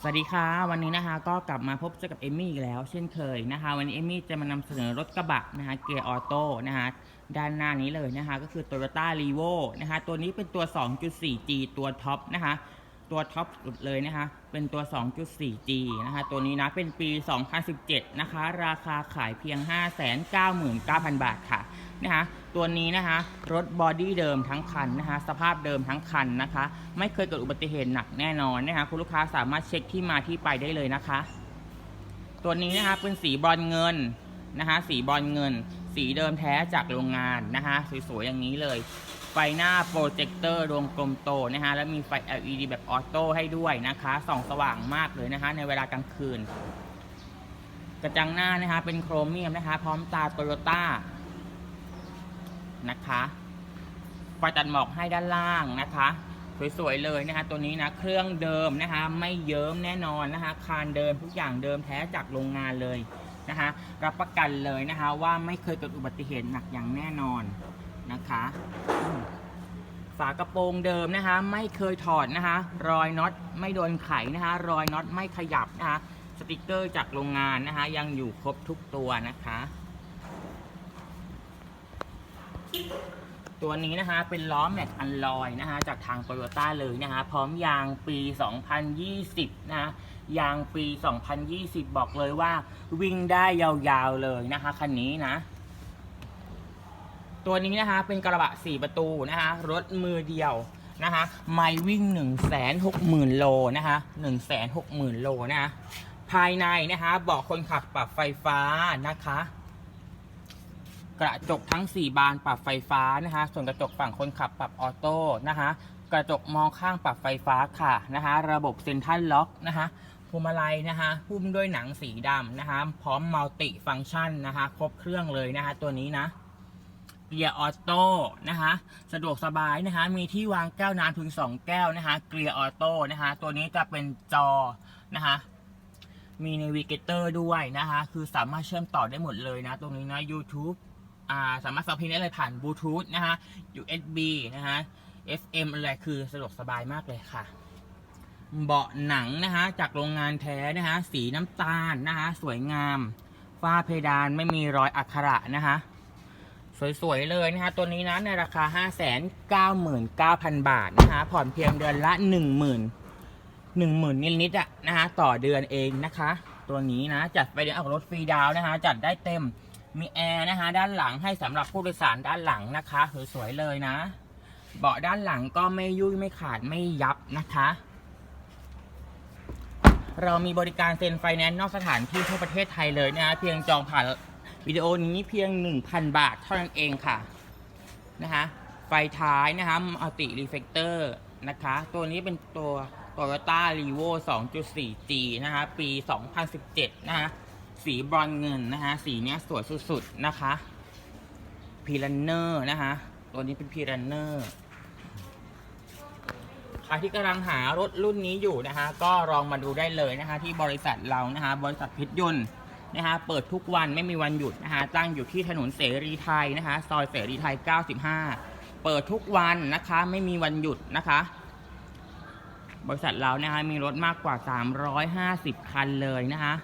สวัสดีค่ะ วันนี้นะคะก็กลับมาพบเจอกับเอมมี่อีกแล้ว เช่นเคยนะคะ วันนี้เอมมี่จะมานำเสนอรถกระบะนะคะเกียร์ออโต้นะคะด้านหน้านี้เลยนะคะ ก็คือ Toyota r e v o นะคะ ตัวนี้เป็นตัว 2.4G ตัวท็อปนะคะ ตัวท็อปสุดเลยนะคะ เป็นตัว 2.4G นะคะ ตัวนี้นะเป็นปี 2017 นะคะ ราคาขายเพียง 599,000 บาทค่ะนะคะ ตัวนี้นะคะ รถบอดี้เดิมทั้งคันนะคะ สภาพเดิมทั้งคันนะคะ ไม่เคยเกิดอุบัติเหตุหนักแน่นอนนะคะ คุณลูกค้าสามารถเช็คที่มาที่ไปได้เลยนะคะ ตัวนี้นะคะเป็นสีบอลเงินนะคะ สีบอลเงิน สีเดิมแท้จากโรงงานนะคะ สวยๆอย่างนี้เลย ไฟหน้าโปรเจคเตอร์ดวงกลมโตนะคะและมีไฟ LED แบบออโต้ให้ด้วยนะคะส่องสว่างมากเลยนะคะ ในเวลากลางคืน กระจังหน้านะคะเป็นโครเมียมนะคะ พร้อมตาโตโยต้านะคะไฟตัดหมอกให้ด้านล่างนะคะสวยๆเลยนะคะตัวนี้นะเครื่องเดิมนะคะไม่เยิ้มแน่นอนนะคะคานเดิมทุกอย่างเดิมแท้จากโรงงานเลยนะคะรับประกันเลยนะคะว่าไม่เคยเกิดอุบัติเหตุหนักอย่างแน่นอนนะคะ ฝากระโปรงเดิมนะคะ ไม่เคยถอดนะคะ รอยน็อตไม่โดนไขนะคะ รอยน็อตไม่ขยับนะคะ สติกเกอร์จากโรงงานนะคะ ยังอยู่ครบทุกตัวนะคะ ตัวนี้นะคะเป็นล้อแม็กอันลอยนะคะ จากทางโตโยต้าเลยนะคะ พร้อมยางปี 2020 นะคะยางปี 2020 บอกเลยว่า วิ่งได้ยาวๆเลยนะคะคันนี้นะ ตัวนี้นะคะเป็นกระบะ 4 ประตูนะคะรถมือเดียวนะคะไม่วิ่ง 160,000 โลนะคะ160,000 โลนะคะภายในนะคะเบาะคนขับปรับไฟฟ้านะคะ กระจกทั้ง 4 บานปรับไฟฟ้านะคะ ส่วนกระจกฝั่งคนขับปรับออโต้นะคะกระจกมองข้างปรับไฟฟ้าค่ะนะคะ ระบบเซ็นทรัลล็อกนะคะพวงมาลัยนะคะหุ้มด้วยหนังสีดำนะคะ พร้อมมัลติฟังก์ชันนะคะ ครบเครื่องเลยนะคะ ตัวนี้นะ เกียร์ออโต้นะคะสะดวกสบายนะคะมีที่วางแก้วน้ำถึง 2 แก้วนะคะเกียร์ออโต้นะคะตัวนี้จะเป็นจอนะคะมีน a วิเกเตอร์ด้วยนะคะคือสามารถเชื่อมต่อได้หมดเลยนะ ตรงนี้นะ YouTube อ่าสามารถฟังเพลงได้เลยผ่านบลูทูธนะคะ USB นะคะ FM อะไรคือสะดวกสบายมากเลยค่ะ เบาะหนังนะคะจากโรงงานแท้นะคะสีน้ำตาลนะคะสวยงาม ฝ้าเพดานไม่มีรอยอักขระนะคะ สวยๆเลยนะคะตัวนี้นะในราคา 599,000 บาทนะคะผ่อนเพียงเดือนละ 10,000 10,000นิดๆอะนะคะต่อเดือนเองนะคะ ตัวนี้นะจัดไปเดือนออกรถฟรีดาวนะคะ จัดได้เต็มมีแอร์นะคะด้านหลังให้สำหรับผู้โดยสารด้านหลังนะคะสวยๆเลยนะ เบาะด้านหลังก็ไม่ยุ่ยไม่ขาดไม่ยับนะคะเรามีบริการเซ็นไฟแนนซ์นอกสถานที่ทั่วประเทศไทยเลยนะคะเพียงจองผ่าน วิดีโอนี้เพียง 1,000 บาทเท่านั้นเองค่ะนะคะไฟท้ายนะคะอัลติรีเฟกเตอร์นะคะ ตัวนี้เป็นตัว Toyota r e v o 2.4G นะคะ ปี 2017 นะคะ สีบรอนเงินนะคะ สีเนี้ยสวยสุดๆ นะคะพีรันเนอร์นะคะ ตัวนี้เป็นพีรันเนอร์ใครที่กำลังหารถรุ่นนี้อยู่นะคะ ก็ลองมาดูได้เลยนะคะ ที่บริษัทเรานะคะ บริษัทพชรยนต์ นะคะเปิดทุกวันไม่มีวันหยุดนะคะตั้งอยู่ที่ถนนเสรีไทยนะคะซอยเสรีไทย 95 เปิดทุกวันนะคะไม่มีวันหยุดนะคะ บริษัทเรานะคะมีรถมากกว่า 350 คันเลยนะคะ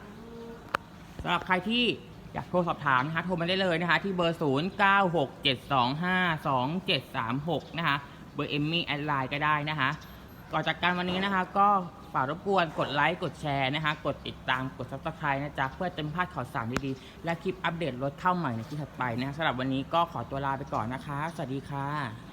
สำหรับใครที่อยากโทรสอบถามนะคะโทรมาได้เลยนะคะ ที่เบอร์ 0967252736 นะคะ เบอร์เอมมี่แอดไลน์ก็ได้นะคะก่อนจากการวันนี้นะคะก็ ฝากรบกวนกดไลค์กดแชร์นะคะ กดติดตามกด subscribe นะจ๊ะ เพื่อจะไม่พลาดข่าวสารดีๆ และคลิปอัปเดตรถเข้าใหม่ในที่ถัดไปนะสำหรับวันนี้ก็ขอตัวลาไปก่อนนะคะ สวัสดีค่ะ